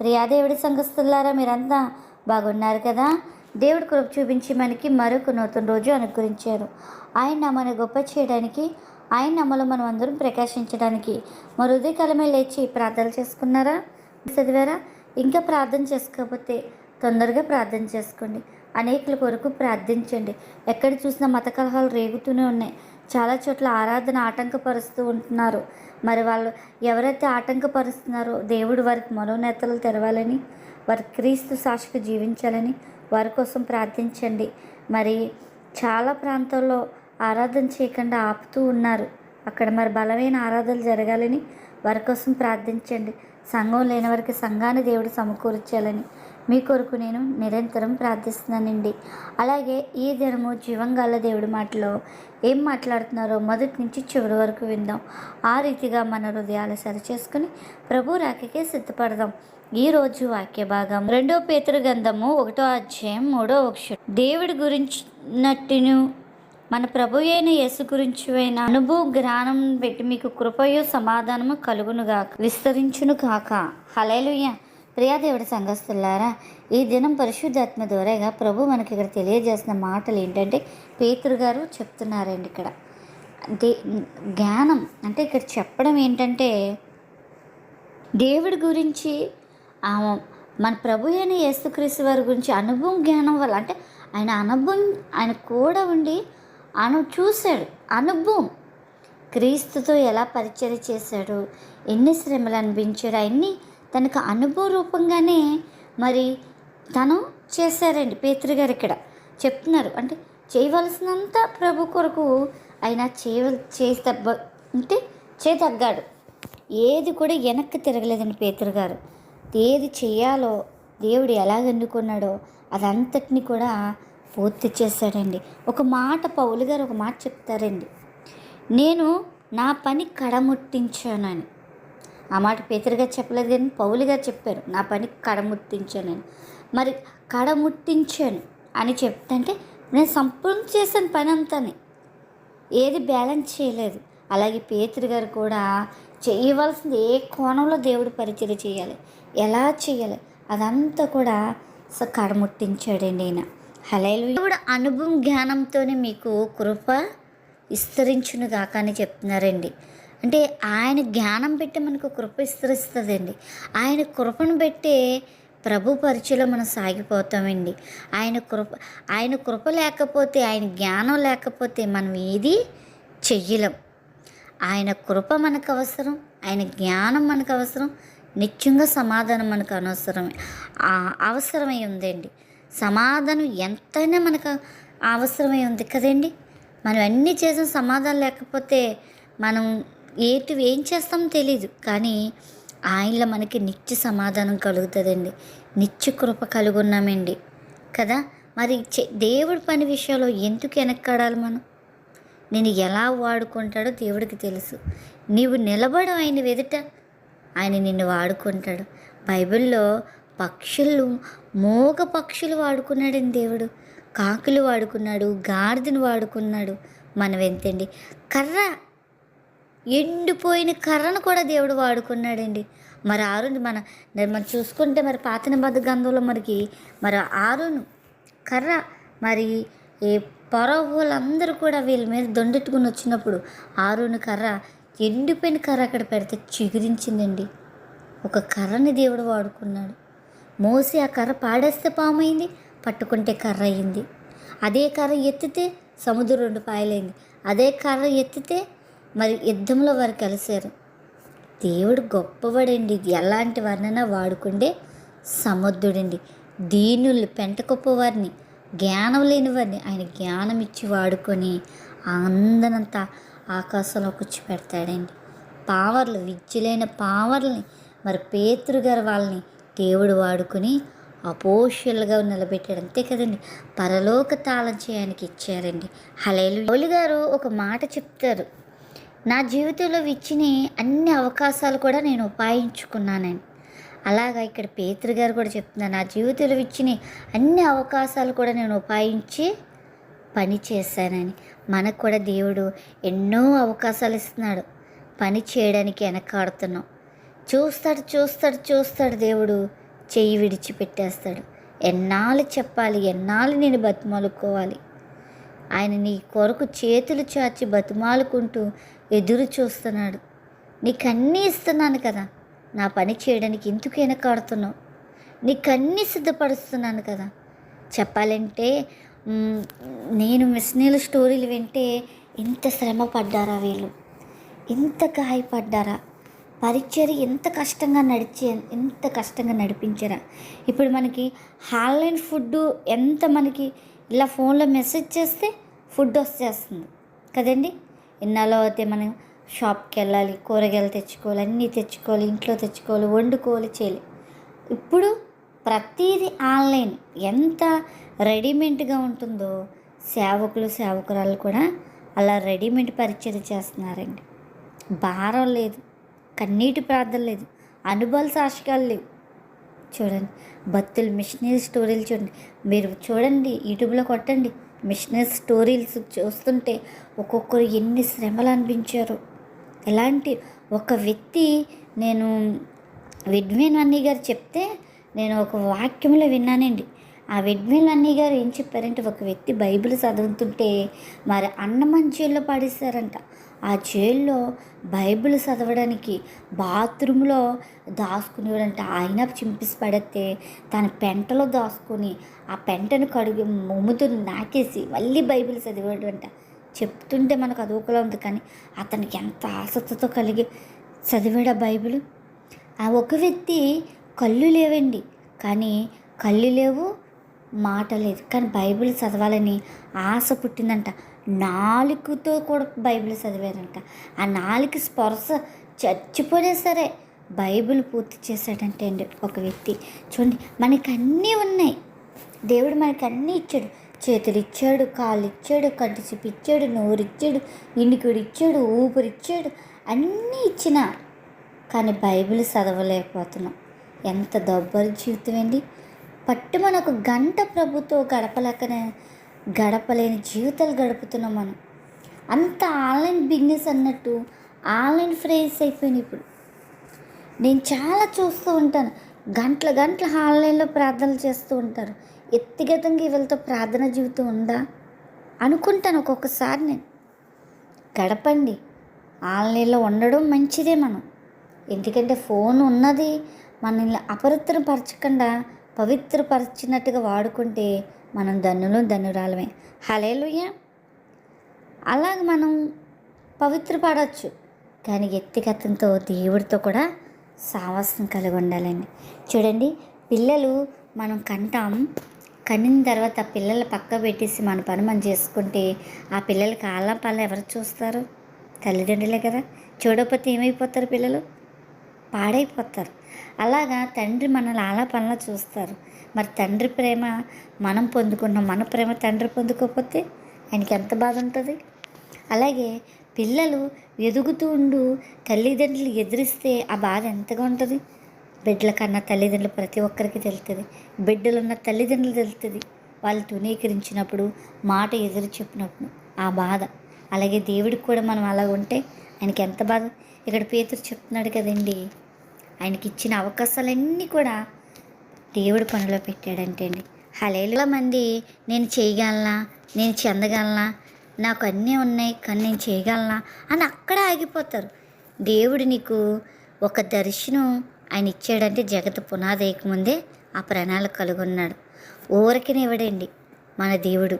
ప్రియాదేవుడి సంఘస్థులారా మీరంతా బాగున్నారు కదా? దేవుడు కృప చూపించి మనకి మరొక నూతన రోజు అనుగ్రహించారు. ఆయన మన గొప్ప చేయడానికి ఆయన నమ్మలో మనం అందరం ప్రకాశించడానికి మరి ఉదయకాలమే లేచి ప్రార్థన చేసుకున్నారా? చదివారా? ఇంకా ప్రార్థన చేసుకోకపోతే తొందరగా ప్రార్థన చేసుకోండి. అనేకుల కొరకు ప్రార్థించండి. ఎక్కడ చూసినా మత కలహాలు రేగుతూనే ఉన్నాయి. చాలా చోట్ల ఆరాధన ఆటంకపరుస్తూ ఉంటున్నారు. మరి వాళ్ళు ఎవరైతే ఆటంకపరుస్తున్నారో దేవుడు వారికి మనోనేతలు తెరవాలని వారి క్రీస్తు సాక్షిగా జీవించాలని వారి కోసం ప్రార్థించండి. మరి చాలా ప్రాంతాల్లో ఆరాధన చేయకుండా ఆపుతూ ఉన్నారు. అక్కడ మరి బలమైన ఆరాధనలు జరగాలని వారి కోసం ప్రార్థించండి. సంఘం లేని వారికి సంఘాన్ని దేవుడు సమకూర్చాలని మీ కొరకు నేను నిరంతరం ప్రార్థిస్తున్నానండి. అలాగే ఈ దినము జీవంగాల దేవుడి మాటలో ఏం మాట్లాడుతున్నారో మొదటి నుంచి చివరి వరకు విందాం. ఆ రీతిగా మన హృదయాలు సరిచేసుకుని ప్రభు రాకకే సిద్ధపడదాం. ఈ రోజు వాక్య భాగం రెండో పేతురు గంధము ఒకటో అధ్యాయం మూడో వక్షం దేవుడి గురించినట్టును మన ప్రభు అయిన యేసు గురించి అయిన అనుభవ జ్ఞానం పెట్టి మీకు కృపయు సమాధానము కలుగునుగాక. విస్తరించును కాక హలేలుయ్య ప్రియాదేవుడి సంఘస్థులారా ఈ దినం పరిశుద్ధాత్మ ద్వారాగా ప్రభు మనకి ఇక్కడ తెలియజేసిన మాటలు ఏంటంటే పేతురు గారు చెప్తున్నారండి ఇక్కడ. అంటే జ్ఞానం అంటే ఇక్కడ చెప్పడం ఏంటంటే దేవుడి గురించి ఆ మన ప్రభు అయిన యేసుక్రీస్తు వారి గురించి అనుభవం జ్ఞానం వల్ల అంటే ఆయన అనుభవం ఆయన కూడా ఉండి అను చూశాడు అనుభవం. క్రీస్తుతో ఎలా పరిచయం చేశాడు ఎన్ని శ్రమలు అనిపించాడు అన్నీ తనకు అనుభవ రూపంగానే మరి తను చేశారండి పేతృ గారు ఇక్కడ. చెప్తున్నారు. అంటే చేయవలసినంత ప్రభు కొరకు ఆయన చేయవల చేత అంటే చేయతగ్గాడు ఏది కూడా వెనక్కి తిరగలేదండి పేతురు గారు. ఏది చేయాలో దేవుడు ఎలాగ ఎన్నుకున్నాడో అదంతటిని కూడా పూర్తి చేశాడండి. ఒక మాట పౌలు గారు ఒక మాట చెప్తారండి. నేను నా పని కడముట్టించానని. ఆ మాట పేతురుగా చెప్పలేదు కానీ పౌలుగా చెప్పారు నా పని కడముట్టించానని మరి కడముట్టించాను అని చెప్తుంటే నేను సంపూర్ణ చేశాను పని అంతాని ఏది బ్యాలెన్స్ చేయలేదు. అలాగే పేతురు గారు కూడా చేయవలసింది ఏ కోణంలో దేవుడు పరిచయం చేయాలి ఎలా చేయాలి అదంతా కూడా స కడముట్టించాడండి ఆయన హలేలు దేవుడు అనుభవం జ్ఞానంతోనే మీకు కృప విస్తరించును గాక అని చెప్తున్నారండి. అంటే ఆయన జ్ఞానం పెట్టి మనకు కృప విస్తరిస్తుందండి. ఆయన కృపను పెట్టే ప్రభు పరిచయలో మనం సాగిపోతామండి. ఆయన కృప ఆయన కృప లేకపోతే ఆయన జ్ఞానం లేకపోతే మనం ఏది చెయ్యలేం. ఆయన కృప మనకు అవసరం ఆయన జ్ఞానం మనకు అవసరం నిత్యంగా సమాధానం మనకు అనవసరమే. అవసరమై ఉందండి. సమాధానం ఎంతైనా మనకు అవసరమై ఉంది కదండి. మనం అన్నీ చేసిన సమాధానం లేకపోతే మనం ఏటు ఏం చేస్తామో తెలీదు కానీ ఆయనలో మనకి నిత్య సమాధానం కలుగుతుందండి. నిత్య కృప కలుగున్నామండి. కదా? మరి చే- దేవుడి పని విషయంలో ఎందుకు వెనక్కాడాలి మనం? నేను ఎలా వాడుకుంటాడో దేవుడికి తెలుసు. నీవు నిలబడు ఆయన ఎదుట ఆయన నిన్ను వాడుకుంటాడు. బైబిల్లో పక్షులు మోగ పక్షులు వాడుకున్నాడండి దేవుడు. కాకులు వాడుకున్నాడు గాడిదని వాడుకున్నాడు. మనం ఎంతండి కర్ర ఎండిపోయిన కర్రను కూడా దేవుడు వాడుకున్నాడండి. మరి ఆరుని మన మనం చూసుకుంటే మరి పాత నిబద్ధ గంధంలో మనకి మరి ఆరును కర్ర మరి ఏ పొరవులందరూ కూడా వీళ్ళ మీద దొండెట్టుకుని వచ్చినప్పుడు ఆరుని కర్ర ఎండిపోయిన కర్ర అక్కడ పెడితే చిగురించిందండి. ఒక కర్రని దేవుడు వాడుకున్నాడు. మోసి ఆ కర్ర పాడేస్తే పామైంది పట్టుకుంటే కర్ర అయింది. అదే కర్ర ఎత్తితే సముద్రం రెండు పాయలైంది. అదే కర్ర ఎత్తితే మరి యుద్ధంలో వారు కలిశారు. దేవుడు గొప్పవాడండి. ఎలాంటి వారినైనా వాడుకుండే సముద్రుడండి దీనులు పెంటకొప్ప వారిని జ్ఞానం లేని వారిని ఆయన జ్ఞానం ఇచ్చి వాడుకొని అందనంతా ఆకాశంలో కూర్చోపెడతాడండి పావర్లు విద్యులైన పావర్లని మరి పేతురు గారు వాళ్ళని దేవుడు వాడుకుని అపోషులుగా నిలబెట్టాడు. అంతే కదండి. పరలోక తాళం చేయడానికి ఇచ్చారండి. హలేలు గారు ఒక మాట చెప్తారు. నా జీవితంలో ఇచ్చిన అన్ని అవకాశాలు కూడా నేను ఉపాయించుకున్నానని అలాగా ఇక్కడ పేతృ గారు కూడా చెప్తున్నారు నా జీవితంలో ఇచ్చిన అన్ని అవకాశాలు కూడా నేను ఉపాయించి పని చేశానని. మనకు కూడా దేవుడు ఎన్నో అవకాశాలు ఇస్తున్నాడు పని చేయడానికి వెనకాడుతున్నాం. చూస్తాడు చూస్తాడు చూస్తాడు దేవుడు చెయ్యి విడిచిపెట్టేస్తాడు. ఎన్నాళ్ళు చెప్పాలి ఎన్నాళ్ళు నేను బతిమాలుకోవాలి ఆయన నీ కొరకు చేతులు చాచి బతిమాలుకుంటూ ఎదురు చూస్తున్నాడు. నీకన్నీ ఇస్తున్నాను కదా. నా పని చేయడానికి ఎందుకు వెనకాడుతున్నావు నీకన్నీ సిద్ధపరుస్తున్నాను కదా. చెప్పాలంటే నేను మిస్నీల స్టోరీలు వింటే ఇంత శ్రమ పడ్డారా వీళ్ళు? ఇంత గాయపడ్డారా? పరిచయం ఎంత కష్టంగా నడిచే ఎంత కష్టంగా నడిపించారా? ఇప్పుడు మనకి ఆన్లైన్ ఫుడ్ ఎంత మనకి ఇలా ఫోన్లో మెసేజ్ చేస్తే ఫుడ్ వచ్చేస్తుంది కదండి? ఇన్నాళ్ళు అయితే మనం షాప్కి వెళ్ళాలి కూరగాయలు తెచ్చుకోవాలి అన్నీ తెచ్చుకోవాలి ఇంట్లో తెచ్చుకోవాలి వండుకోవాలి చేయాలి. ఇప్పుడు ప్రతిదీ ఆన్లైన్. ఎంత రెడీమేడ్గా ఉంటుందో సేవకులు సేవకురాలు కూడా అలా రెడీమేడ్ పరిచయం చేస్తున్నారండి. భారం లేదు కన్నీటి ప్రార్థన లేదు అనుభవాల సాక్షికాలు లేవు. చూడండి భక్తులు మిషనరీ స్టోరీలు చూడండి. మీరు చూడండి యూట్యూబ్లో కొట్టండి. మిషనరీ స్టోరీస్ చూస్తుంటే ఒక్కొక్కరు ఎన్ని శ్రమలు అనిపించారు. ఎలాంటి ఒక వ్యక్తి నేను విడ్వేన్ అన్నీ గారు చెప్తే నేను ఒక వాక్యంలో విన్నానండి. ఆ విడ్వేన్ అన్నయ్య గారు ఏం చెప్పారంటే ఒక వ్యక్తి బైబిల్ చదువుతుంటే మరి అన్నమన్ జైల్లో పడేశారంట. ఆ జైల్లో బైబిల్ చదవడానికి బాత్రూంలో దాచుకునేవాడంట. ఆయన చింపిసి పడితే తన పెంటలో దాచుకొని ఆ పెంటను కడుగు ముమ్ముతో నాకేసి మళ్ళీ బైబిల్ చదివాడు అంట చెప్తుంటే మనకు అదొకలా ఉంది కానీ అతనికి ఎంత ఆసక్తితో కలిగి చదివాడు ఆ బైబిల్. ఆ ఒక వ్యక్తి కళ్ళు లేవండి. కానీ కళ్ళు లేవు మాట లేదు. కానీ బైబిల్ చదవాలని ఆశ పుట్టిందంట. నాలుగుతో కూడా బైబిల్ చదివారంట. ఆ నాలుగు స్పర్శ చచ్చిపోయినా సరే బైబిల్ పూర్తి చేశాడంటే అండి ఒక వ్యక్తి. చూడండి మనకి అన్నీ ఉన్నాయి. దేవుడు మనకి అన్నీ ఇచ్చాడు. చేతులు ఇచ్చాడు కాళ్ళు ఇచ్చాడు కంటి చూపు ఇచ్చాడు నోరు ఇచ్చాడు ఇండికుడు ఇచ్చాడు ఊపిరి ఇచ్చాడు అన్నీ ఇచ్చిన. కానీ బైబిల్ చదవలేకపోతున్నాం. ఎంత దొబ్బరి జీవితం అండి పట్టు మనకు గంట ప్రభుతో గడపలేకనే గడపలేని జీవితాలు గడుపుతున్నాం మనం. అంత ఆన్లైన్ బిజినెస్ అన్నట్టు ఆన్లైన్ ఫ్రేస్ అయిపోయింది ఇప్పుడు. నేను చాలా చూస్తూ ఉంటాను. గంటల గంటల ఆన్లైన్లో ప్రార్థనలు చేస్తూ ఉంటారు. వ్యక్తిగతంగా వీళ్ళతో ప్రార్థన జీవితం ఉందా? అనుకుంటాను ఒక్కొక్కసారి నేను. గడపండి. ఆన్లైన్లో ఉండడం మంచిదే మనం. ఎందుకంటే ఫోన్ ఉన్నది మనల్ని అపవిత్రపరచకుండా పవిత్రపరిచినట్టుగా వాడుకుంటే మనం ధన్యులు ధన్యురాలమే హలేలుయ్య అలాగ మనం పవిత్రపడవచ్చు కానీ వ్యక్తిగతంతో దేవుడితో కూడా సావాసం కలిగి ఉండాలండి. చూడండి పిల్లలు మనం కంటాం. కనిన తర్వాత పిల్లల పక్క పెట్టేసి మన పని మనం చేసుకుంటే ఆ పిల్లలకి కాలం పాల ఎవరు చూస్తారు? తల్లిదండ్రులే కదా. చూడకపోతే ఏమైపోతారు పిల్లలు? పాడైపోతారు. అలాగా తండ్రి మనల్ని ఆలాపనలా పనులు చూస్తారు. మరి తండ్రి ప్రేమ మనం పొందుకున్నాం మన ప్రేమ తండ్రి పొందుకోకపోతే ఆయనకి ఎంత బాధ ఉంటుంది? అలాగే పిల్లలు ఎదుగుతూ ఉండు తల్లిదండ్రులు ఎదిరిస్తే ఆ బాధ ఎంతగా ఉంటుంది? బిడ్డల కన్నా తల్లిదండ్రులు ప్రతి ఒక్కరికి తెలుస్తుంది బిడ్డలున్న తల్లిదండ్రులు తెలుస్తుంది వాళ్ళు తునీకరించినప్పుడు మాట ఎదురు చెప్పినప్పుడు ఆ బాధ. అలాగే దేవుడికి కూడా మనం అలా ఉంటే ఆయనకి ఎంత బాధ? ఇక్కడ పేతురు చెప్తున్నాడు కదండి ఆయనకి ఇచ్చిన అవకాశాలన్నీ కూడా దేవుడు పనిలో పెట్టాడంటే అండి. హలేల మంది నేను చేయగలనా? నేను చెందగలనా? నాకు అన్నీ ఉన్నాయి కానీ నేను చేయగలనా? అని అక్కడ ఆగిపోతారు. దేవుడు నీకు ఒక దర్శనం ఆయన ఇచ్చాడంటే జగత్ పునాదేయక ముందే ఆ ప్రణాళిక కలిగి ఉన్నాడు ఇవ్వడండి మన దేవుడు.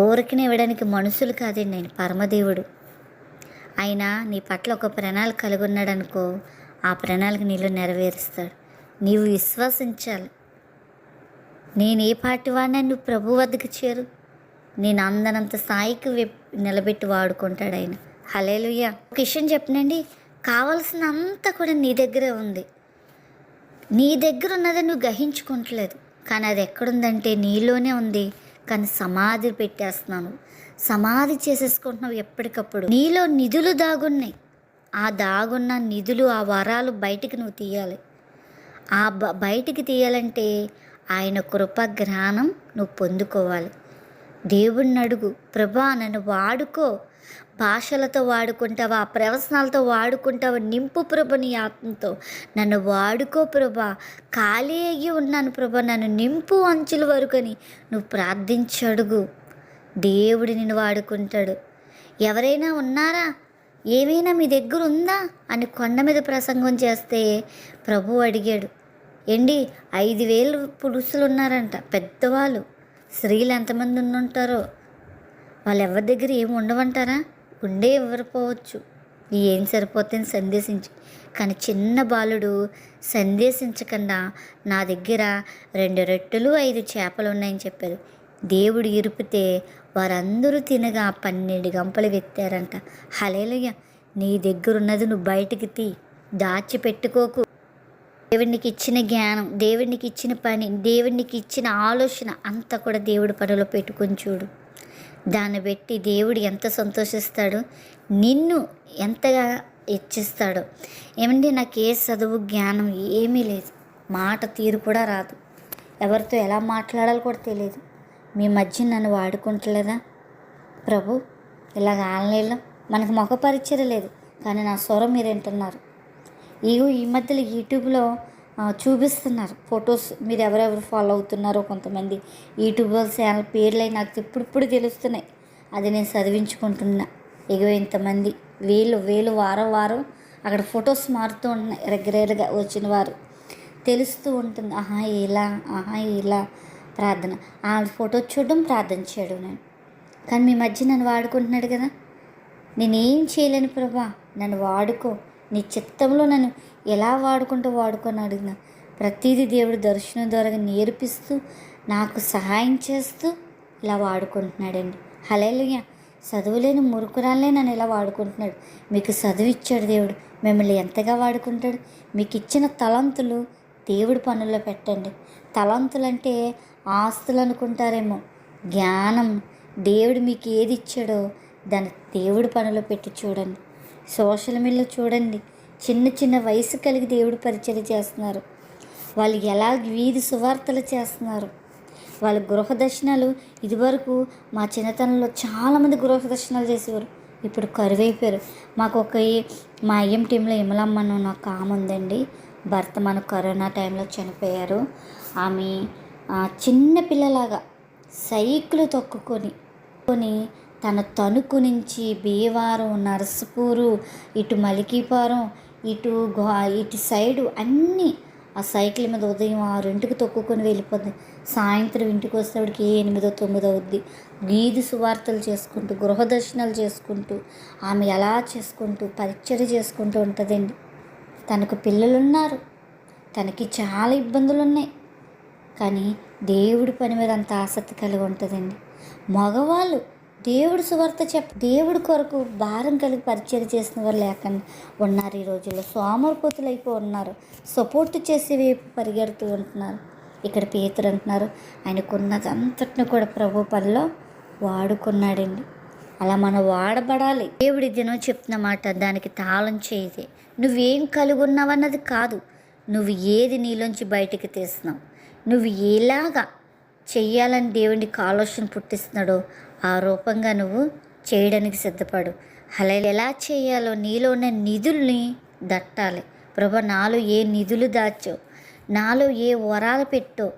ఊరకినివ్వడానికి ఇవ్వడానికి మనుషులు కాదండి ఆయన పరమదేవుడు ఆయన నీ పట్ల ఒక ప్రణాళిక కలిగి అనుకో ఆ ప్రణాళిక నీలో నెరవేరుస్తాడు. నీవు విశ్వసించాలి. నేను ఏ పాటి వాడినా నువ్వు ప్రభు వద్దకు చేరు. నేను అందనంత స్థాయికి నిలబెట్టి వాడుకుంటాడు ఆయన. హలేలుయ్య ఒక విషయం చెప్పనండి. కావలసినంత కూడా నీ దగ్గరే ఉంది. నీ దగ్గర ఉన్నది నువ్వు గ్రహించుకుంటలేదు. కానీ అది ఎక్కడుందంటే నీలోనే ఉంది. కానీ సమాధి పెట్టేస్తున్నాను. సమాధి చేసేసుకుంటున్నావు ఎప్పటికప్పుడు. నీలో నిధులు దాగున్నాయి. ఆ దాగున్న నిధులు ఆ వరాలు బయటికి నువ్వు తీయాలి. ఆ బ బయటికి తీయాలంటే ఆయన కృప జ్ఞానం నువ్వు పొందుకోవాలి. దేవుణ్ణి అడుగు ప్రభా నన్ను వాడుకో. భాషలతో వాడుకుంటావా ప్రవసనాలతో వాడుకుంటావా నింపు ప్రభ నీ ఆత్మతో. నన్ను వాడుకో ప్రభా ఖాళీ అయ్యి ఉన్నాను ప్రభా నన్ను నింపు అంచుల వరకు అని నువ్వు ప్రార్థించడుగు. దేవుడు నిన్ను వాడుకుంటాడు. ఎవరైనా ఉన్నారా? ఏమైనా మీ దగ్గర ఉందా? అని కొండ మీద ప్రసంగం చేస్తే ప్రభు అడిగాడు. ఏండి ఐదు వేలు పురుషులు ఉన్నారంట పెద్దవాళ్ళు. స్త్రీలు ఎంతమంది ఉండుంటారో? వాళ్ళు ఎవరి దగ్గర ఏమి ఉండవంటారా? ఉండే ఇవ్వకపోవచ్చు ఏం సరిపోతుంది సందేశించి. కానీ చిన్న బాలుడు సందేశించకుండా నా దగ్గర రెండు రెట్టెలు ఐదు చేపలు ఉన్నాయని చెప్పారు దేవుడు ఇరుపితే వారందరూ తినగా పన్నెండు గంపలు వెత్తారంట. హలేలుయ్య నీ దగ్గరున్నది నువ్వు బయటికి తీ. దాచిపెట్టుకోకు. దేవుడికి ఇచ్చిన జ్ఞానం దేవుడికి ఇచ్చిన పని దేవుడికి ఇచ్చిన ఆలోచన అంతా కూడా దేవుడి పనిలో పెట్టుకొని చూడు. దాన్ని బట్టి దేవుడు ఎంత సంతోషిస్తాడో నిన్ను ఎంతగా ఇచ్చిస్తాడో ఏమండి నాకు ఏ చదువు జ్ఞానం ఏమీ లేదు. మాట తీరు కూడా రాదు. ఎవరితో ఎలా మాట్లాడాలో కూడా తెలియదు. మీ మధ్య నన్ను వాడుకుంటలేదా? ప్రభు ఇలాగ ఆన్లైన్లో మనకు మొఖ పరిచయం లేదు కానీ నా స్వరం మీరు వింటున్నారు. ఇగో ఈ మధ్యలో యూట్యూబ్లో చూపిస్తున్నారు ఫొటోస్. మీరు ఎవరెవరు ఫాలో అవుతున్నారో కొంతమంది. యూట్యూబ్ ఛానల్ పేర్లై నాకు ఇప్పుడిప్పుడు తెలుస్తున్నాయి. అది నేను చదివించుకుంటున్నా. ఇగో ఇంతమంది వేలు వేలు వారం వారం అక్కడ ఫొటోస్ మారుతూ ఉంటున్నాయి రెగ్యులర్గా వచ్చిన వారు. తెలుస్తూ ఉంటుంది ఆహా ఇలా ఆహా ఇలా ప్రార్థన. ఆ ఫోటో చూడడం ప్రార్థన చేయడం నేను. కానీ మీ మధ్య నన్ను వాడుకుంటున్నాడు కదా. నేనేం చేయలేను ప్రభా. నన్ను వాడుకో. నీ చిత్తంలో నన్ను ఎలా వాడుకుంటూ వాడుకొని అడిగిన. ప్రతిదీ దేవుడు దర్శనం ద్వారా నేర్పిస్తూ నాకు సహాయం చేస్తూ ఇలా వాడుకుంటున్నాడండి. హలేలుయ్య చదువులేని మురుకురాలే నన్ను ఇలా వాడుకుంటున్నాడు. మీకు చదువు ఇచ్చాడు దేవుడు. మిమ్మల్ని ఎంతగా వాడుకుంటాడు? మీకు ఇచ్చిన తలంతులు దేవుడి పనుల్లో పెట్టండి. తలంతులు అంటే ఆస్తులు అనుకుంటారేమో జ్ఞానం దేవుడు మీకు ఏది ఇచ్చాడో దాన్ని దేవుడి పనిలో పెట్టి చూడండి. సోషల్ మీడియాలో చూడండి. చిన్న చిన్న వయసు కలిగి దేవుడు పరిచయం చేస్తున్నారు. వాళ్ళు ఎలా వీధి సువార్తలు చేస్తున్నారు. వాళ్ళ గృహ దర్శనాలు ఇదివరకు మా చిన్నతనంలో చాలామంది గృహ దర్శనాలు చేసేవారు. ఇప్పుడు కరువైపోయారు. మాకు ఒక మా అయ్యం టీంలో ఇమలమ్మను నాకు ఆమె ఉందండి. భర్త మన కరోనా టైంలో చనిపోయారు. ఆమె చిన్న పిల్లలాగా సైకిల్ తొక్కుకొని కొని తన తణుకు నుంచి భీవారం నరసపూరు ఇటు మలికీపురం ఇటు గో- ఇటు సైడు అన్నీ ఆ సైకిల్ మీద ఉదయం ఆరింటికి తొక్కుకొని వెళ్ళిపోద్ది. సాయంత్రం ఇంటికి వచ్చేవాడికి ఎనిమిదో తొమ్మిదో అవుద్ది. వీధి సువార్తలు చేసుకుంటూ గృహదర్శనాలు చేసుకుంటూ ఆమె ఎలా చేసుకుంటూ పరిచర్య చేసుకుంటూ ఉంటుందండి. తనకు పిల్లలు ఉన్నారు తనకి చాలా ఇబ్బందులు ఉన్నాయి కానీ దేవుడి పని మీద అంత ఆసక్తి కలిగి ఉంటుందండి. మగవాళ్ళు దేవుడు సువార్త చెప్ దేవుడి కొరకు భారం కలిగి పరిచయం చేసిన వారు లేకుండా. ఉన్నారు ఈ రోజుల్లో. సోమరపోతులు అయిపో ఉన్నారు. సపోర్ట్ చేసే వైపు పరిగెడుతూ ఉంటున్నారు. ఇక్కడ పేతురు అంటున్నారు ఆయనకున్నదంతటిని కూడా ప్రభు పనిలో వాడుకున్నాడండి. అలా మనం వాడబడాలి. దేవుడి దినం చెప్తున్న మాట దానికి తాళం చేయదే నువ్వేం కలిగి ఉన్నావన్నది కాదు. నువ్వు ఏది నీలోంచి బయటికి తీస్తున్నావు? నువ్వు ఎలాగా చెయ్యాలని దేవుడికి ఆలోచన పుట్టిస్తున్నాడో ఆ రూపంగా నువ్వు చేయడానికి సిద్ధపడు. అలా ఎలా చేయాలో నీలో ఉన్న నిధుల్ని దట్టాలి. ప్రభా నాలో ఏ నిధులు దాచో నాలో ఏ వరాలు పెట్టో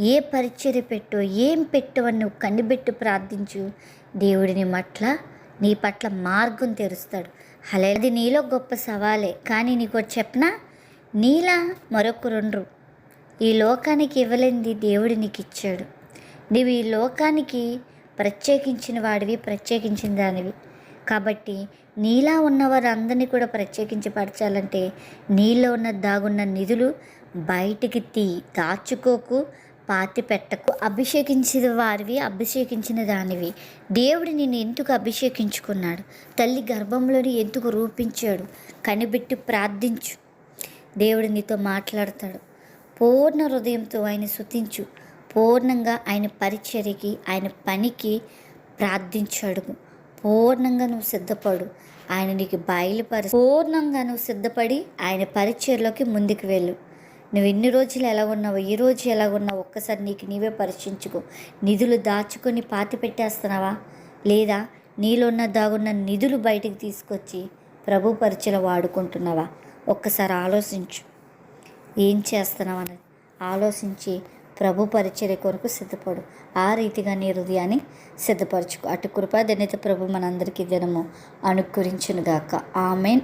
ఏ పరిచర్య పెట్టో ఏం పెట్టో అని నువ్వు కనిపెట్టి ప్రార్థించు. దేవుడిని మట్ల నీ పట్ల మార్గం తెరుస్తాడు. అలా అది నీలో గొప్ప సవాలే. కానీ నీకు చెప్పనా? నీలా మరొకరుండ్రు ఈ లోకానికి ఇవ్వలేనిది దేవుడు నీకు ఇచ్చాడు నీవు ఈ లోకానికి ప్రత్యేకించిన వాడివి ప్రత్యేకించిన దానివి. కాబట్టి నీలా ఉన్నవారందరినీ కూడా ప్రత్యేకించి పరచాలంటే నీలో ఉన్న దాగున్న నిధులు బయటికి తీ దాచుకోకు పాతి పెట్టకు. అభిషేకించిన వారివి అభిషేకించిన దానివి. దేవుడు నిన్ను ఎందుకు అభిషేకించుకున్నాడు? తల్లి గర్భంలోని ఎందుకు రూపించాడు? కనిపెట్టి ప్రార్థించు. దేవుడు నీతో మాట్లాడతాడు. పూర్ణ హృదయంతో ఆయన శుతించు పూర్ణంగా ఆయన పరిచర్యకి ఆయన పనికి ప్రార్థించు పూర్ణంగా నువ్వు సిద్ధపడు. ఆయన నీకు బయలుపరి పూర్ణంగా నువ్వు సిద్ధపడి ఆయన పరిచయలోకి ముందుకు వెళ్ళు. నువ్వు ఎన్ని రోజులు ఎలా ఉన్నావు ఈ రోజు ఎలా ఉన్నావు ఒక్కసారి నీకు నీవే పరీక్షించుకో నిధులు దాచుకొని పాతి పెట్టేస్తున్నావా? లేదా నీలోన్న దాగున్న నిధులు బయటికి తీసుకొచ్చి ప్రభు పరిచయలో వాడుకుంటున్నావా? ఒక్కసారి ఆలోచించు. ఏం చేస్తున్నావు అనేది ఆలోచించి ప్రభు పరిచర్య కొరకు సిద్ధపడు. ఆ రీతిగా నీ హృదయాన్ని సిద్ధపరచుకో. అటు కృపాధన్యత ప్రభు మనందరికీ దినము అనుకరించునుగాక ఆమెన్.